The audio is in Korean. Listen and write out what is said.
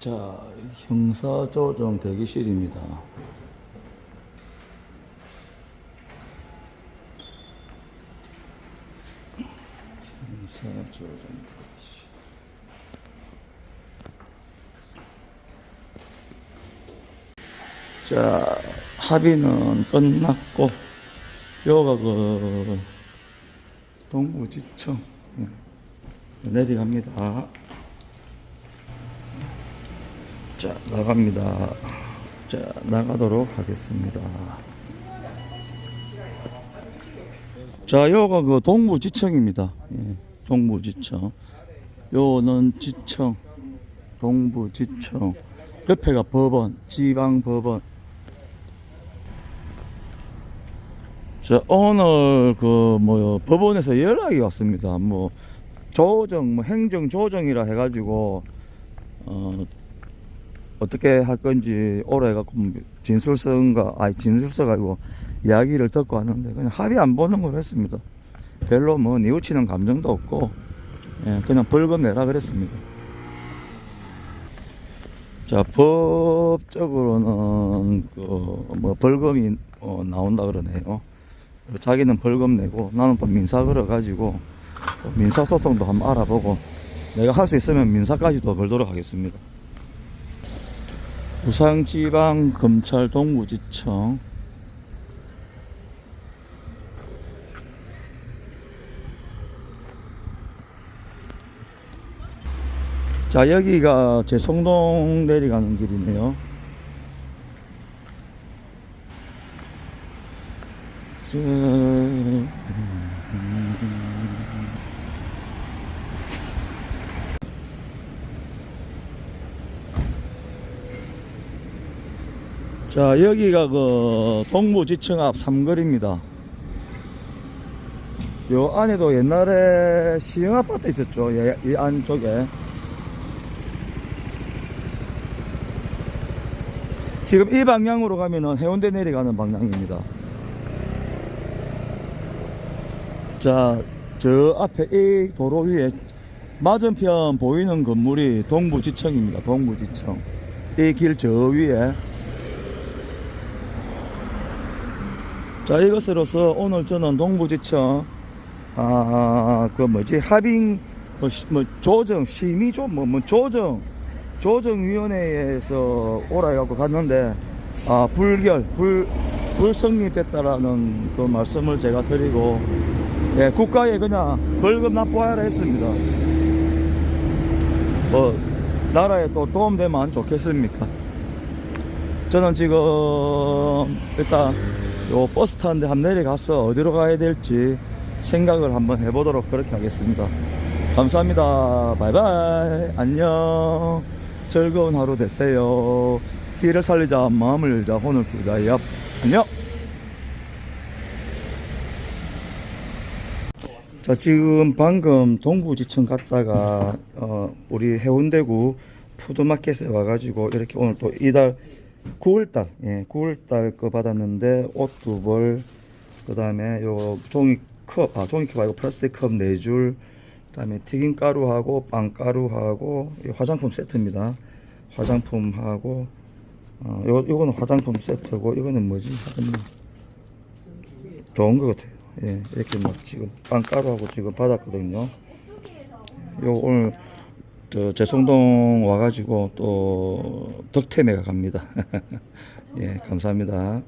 자, 형사조정 대기실입니다. 형사조정 대기실. 자, 합의는 끝났고, 여가 그, 동부지청. 예. 내려갑니다. 자, 나갑니다. 자, 나가도록 하겠습니다. 자, 여가 그 동부지청입니다. 예, 동부지청. 요는 지청, 동부지청. 옆에가 법원, 지방법원. 자, 오늘 그뭐 법원에서 연락이 왔습니다. 뭐 조정, 뭐 행정 조정이라 해가지고 어 어떻게 할 건지 오래 해갖고 뭐 진술서인가 아니 진술서가 아니고 이야기를 듣고 하는데 그냥 합의 안 보는 걸로 했습니다. 별로 뭐 뉘우치는 감정도 없고 예, 그냥 벌금 내라 그랬습니다. 자 법적으로는 그 뭐 벌금이 어, 나온다 그러네요. 자기는 벌금 내고 나는 또 민사 걸어 가지고 민사 소송도 한번 알아보고 내가 할 수 있으면 민사까지도 걸도록 하겠습니다. 부산지방검찰 동부지청. 자 여기가 제성동 내려가는 길이네요. 자 여기가 그 동부지청 앞 삼거리입니다. 요 안에도 옛날에 시흥 아파트 있었죠. 예, 이 안쪽에. 지금 이 방향으로 가면은 해운대 내려가는 방향입니다. 자저 앞에 이 도로 위에 맞은편 보이는 건물이 동부지청입니다. 동부지청 이 길 저 위에 자 이것으로서 오늘 저는 동부지청 아그 뭐지? 합의 뭐, 시- 뭐 조정 심의 좀뭐 뭐 조정 조정위원회에서 오라 해갖고 갔는데 아 불결 불 불성립됐다라는 그 말씀을 제가 드리고 예 국가에 그냥 벌금 납부하라 했습니다. 뭐 나라에 또 도움되면 안 좋겠습니까? 저는 지금 일단 요 버스 타는데 한번 내려가서 어디로 가야 될지 생각을 한번 해보도록 그렇게 하겠습니다. 감사합니다. 바이바이. 안녕. 즐거운 하루 되세요. 길을 살리자, 마음을 열자, 혼을 키우자. 얍. 안녕. 자, 지금 방금 동부지청 갔다가, 어, 우리 해운대구 푸드마켓에 와가지고, 이렇게 오늘 또 이달 9월달, 예, 9월달 거 받았는데, 옷 두 벌, 그 다음에 요 종이컵, 아, 종이컵 아니고 플라스틱 컵 네 줄, 그 다음에 튀김가루하고 빵가루하고, 이 화장품 세트입니다. 화장품하고, 어, 요, 요거는 화장품 세트고, 이거는 뭐지? 좋은 것 같아요. 예, 이렇게 막 지금 빵가루하고 지금 받았거든요. 요 오늘 저 제송동 와가지고 또 덕템에 갑니다. 예, 감사합니다.